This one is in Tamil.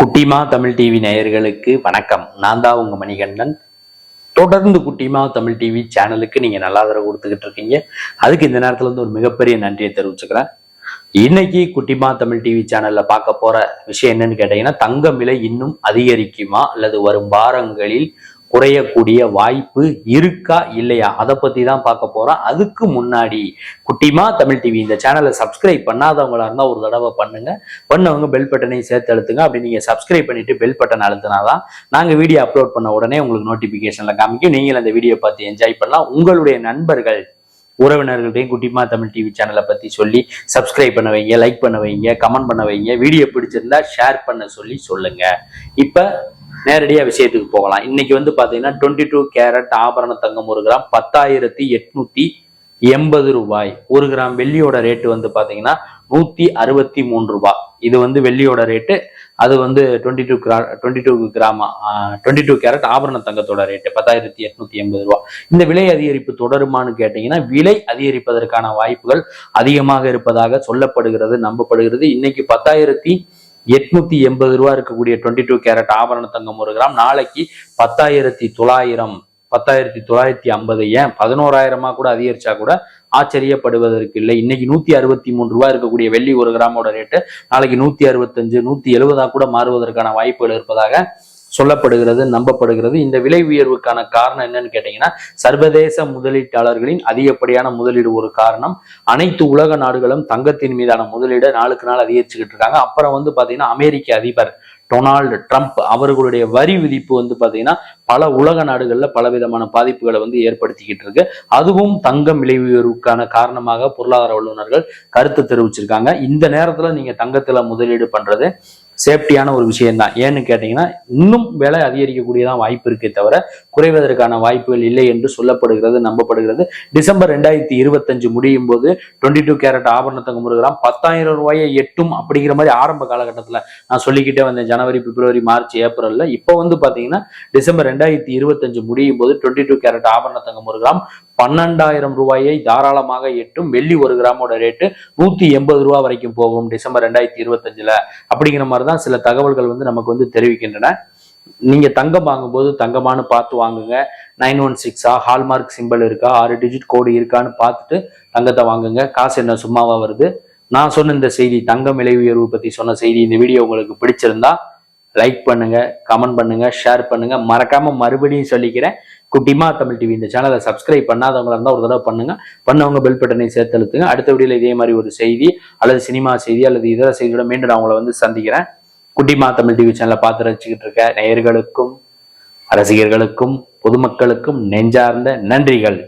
குட்டிமா தமிழ் டிவி நேயர்களுக்கு வணக்கம். நான் தான் உங்க மணிகண்டன். தொடர்ந்து குட்டிமா தமிழ் டிவி சேனலுக்கு நீங்க நல்லா ஆதரவு கொடுத்துக்கிட்டு இருக்கீங்க. அதுக்கு இந்த நேரத்துல இருந்து ஒரு மிகப்பெரிய நன்றியை தெரிவிச்சுக்கிறேன். இன்னைக்கு குட்டிமா தமிழ் டிவி சேனல்ல பார்க்க போற விஷயம் என்னன்னு கேட்டீங்கன்னா தங்கம் விலை இன்னும் அதிகரிக்குமா அல்லது வரும் வாரங்களில் குறையக்கூடிய வாய்ப்பு இருக்கா இல்லையா? அதை பத்தி தான் பார்க்க போறோம். அதுக்கு முன்னாடி குட்டிமா தமிழ் டிவி இந்த சேனலை சப்ஸ்கிரைப் பண்ணாதவங்களா இருந்தால் ஒரு தடவை பண்ணுங்க. பண்ணவங்க பெல் பட்டனையும் சேர்த்து அழுத்துங்க. அப்படி நீங்க சப்ஸ்கிரைப் பண்ணிட்டு பெல் பட்டன் அழுத்தினாதான் நாங்க வீடியோ அப்லோட் பண்ண உடனே உங்களுக்கு நோட்டிபிகேஷன்ல காமிக்கும். நீங்கள் அந்த வீடியோ பார்த்து என்ஜாய் பண்ணலாம். உங்களுடைய நண்பர்கள் உறவினர்கள்டையும் குட்டிமா தமிழ் டிவி சேனலை பத்தி சொல்லி சப்ஸ்கிரைப் பண்ண வைங்க லைக் பண்ண வைங்க கமெண்ட் பண்ண வைங்க. வீடியோ பிடிச்சிருந்தா ஷேர் பண்ண சொல்லி சொல்லுங்க. இப்போ நேரடியாக விஷயத்துக்கு போகலாம். இன்னைக்கு வந்து பார்த்தீங்கன்னா டுவெண்ட்டி டூ கேரட் ஆபரண தங்கம் ஒரு கிராம் பத்தாயிரத்தி எட்நூத்தி எண்பது ரூபாய். ஒரு கிராம் வெள்ளியோட ரேட்டு வந்து பார்த்தீங்கன்னா நூத்தி அறுபத்தி மூணு ரூபாய் இது வந்து வெள்ளியோட ரேட்டு அது வந்து twenty two gram twenty two gram twenty two carat ஆபரண தங்கத்தோட ரேட்டு பத்தாயிரத்தி எட்நூத்தி எண்பது ரூபா. இந்த விலை அதிகரிப்பு தொடருமான்னு கேட்டீங்கன்னா விலை அதிகரிப்பதற்கான வாய்ப்புகள் அதிகமாக இருப்பதாக சொல்லப்படுகிறது நம்பப்படுகிறது. இன்னைக்கு பத்தாயிரத்தி எட்நூத்தி எண்பது ரூபா இருக்கக்கூடிய டுவெண்ட்டி டூ கேரட் ஆபரண தங்கம் ஒரு கிராம். நாளைக்கு பத்தாயிரத்தி தொள்ளாயிரம் பத்தாயிரத்தி தொள்ளாயிரத்தி ஐம்பது ஏன் பதினோராயிரமா கூட அதிகரிச்சா கூட ஆச்சரியப்படுவதற்கு இல்லை. இன்னைக்கு நூத்தி அறுபத்தி மூணு ரூபாய் இருக்கக்கூடிய வெள்ளி ஒரு கிராமோட ரேட்டு நாளைக்கு நூத்தி அறுபத்தஞ்சு நூத்தி எழுபதா கூட மாறுவதற்கான வாய்ப்புகள் இருப்பதாக சொல்லப்படுகிறது நம்பப்படுகிறது. இந்த விலை உயர்வுக்கான காரணம் என்னன்னு கேட்டீங்கன்னா சர்வதேச முதலீட்டாளர்களின் அதிகப்படியான முதலீடு ஒரு காரணம். அனைத்து உலக நாடுகளும் தங்கத்தின் மீதான முதலீடு நாளுக்கு நாள் அதிகரிச்சுக்கிட்டு இருக்காங்க. அப்புறம் வந்து பாத்தீங்கன்னா அமெரிக்க அதிபர் டொனால்டு ட்ரம்ப் அவர்களுடைய வரி விதிப்பு வந்து பாத்தீங்கன்னா பல உலக நாடுகள்ல பல விதமான பாதிப்புகளை வந்து ஏற்படுத்திக்கிட்டு இருக்கு. அதுவும் தங்கம் விலை உயர்வுக்கான காரணமாக பொருளாதார வல்லுநர்கள் கருத்து தெரிவிச்சிருக்காங்க. இந்த நேரத்துல நீங்க தங்கத்துல முதலீடு பண்றது சேஃப்டியான ஒரு விஷயம் தான் ஏன்னு கேட்டீங்கன்னா இன்னும் விலை அதிகரிக்கக்கூடியதான் வாய்ப்பு இருக்கே தவிர குறைவதற்கான வாய்ப்புகள் இல்லை என்று சொல்லப்படுகிறது நம்பப்படுகிறது. டிசம்பர் ரெண்டாயிரத்தி இருபத்தஞ்சு முடியும் போது டுவெண்ட்டி டூ கேரட் ஆபரணத்தங்க முருகலாம் பத்தாயிரம் ரூபாயை எட்டும் அப்படிங்கிற மாதிரி ஆரம்ப காலகட்டத்தில் நான் சொல்லிக்கிட்டே வந்தேன். ஜனவரி பிப்ரவரி மார்ச் ஏப்ரல்ல. இப்போ வந்து பாத்தீங்கன்னா டிசம்பர் ரெண்டாயிரத்தி இருபத்தஞ்சு முடியும் போது டுவெண்ட்டி டூ கேரட் ஆபரணத்தங்க தங்கம் ஒரு கிராம் பன்னெண்டாயிரம் ரூபாயை தாராளமாக எட்டும். வெள்ளி ஒரு கிராமோட ரேட்டு நூத்தி எண்பது ரூபா வரைக்கும் போகும் டிசம்பர் ரெண்டாயிரத்தி இருபத்தஞ்சில். அப்படிங்கிற மாதிரி தான் சில தகவல்கள் வந்து நமக்கு வந்து தெரிவிக்கின்றன. நீங்க தங்கம் வாங்கும்போது தங்கமானு பார்த்து வாங்குங்க. நைன் ஒன் சிக்ஸா? ஹால்மார்க் சிம்பிள் இருக்கா? ஆறு டிஜிட் கோடு இருக்கான்னு பார்த்துட்டு தங்கத்தை வாங்குங்க. காசு என்ன? சும்மாவா வருது. நான் சொன்ன இந்த செய்தி தங்கம் விலை உயர்வு பத்தி சொன்ன செய்தி இந்த வீடியோ உங்களுக்கு பிடிச்சிருந்தா லைக் பண்ணுங்க கமெண்ட் பண்ணுங்க ஷேர் பண்ணுங்க. மறக்காம மறுபடியும் சொல்லிக்கிறேன். குட்டிமா தமிழ் டிவி இந்த சேனலை சப்ஸ்கிரைப் பண்ணாதவங்களா இருந்தால் ஒரு தடவை பண்ணுங்க. பண்ணவங்க பெல் பட்டனை சேர்த்து அழுத்துங்க. அடுத்த வீடியோல இதே மாதிரி ஒரு செய்தி அல்லது சினிமா செய்தி அல்லது இதர செய்தியோட மீண்டும் நான் உங்களை வந்து சந்திக்கிறேன். குட்டிமா தமிழ் டிவி சேனலை பார்த்து ரசிச்சுக்கிட்டு இருக்க நேயர்களுக்கும் ரசிகர்களுக்கும் பொதுமக்களுக்கும் நெஞ்சார்ந்த நன்றிகள்.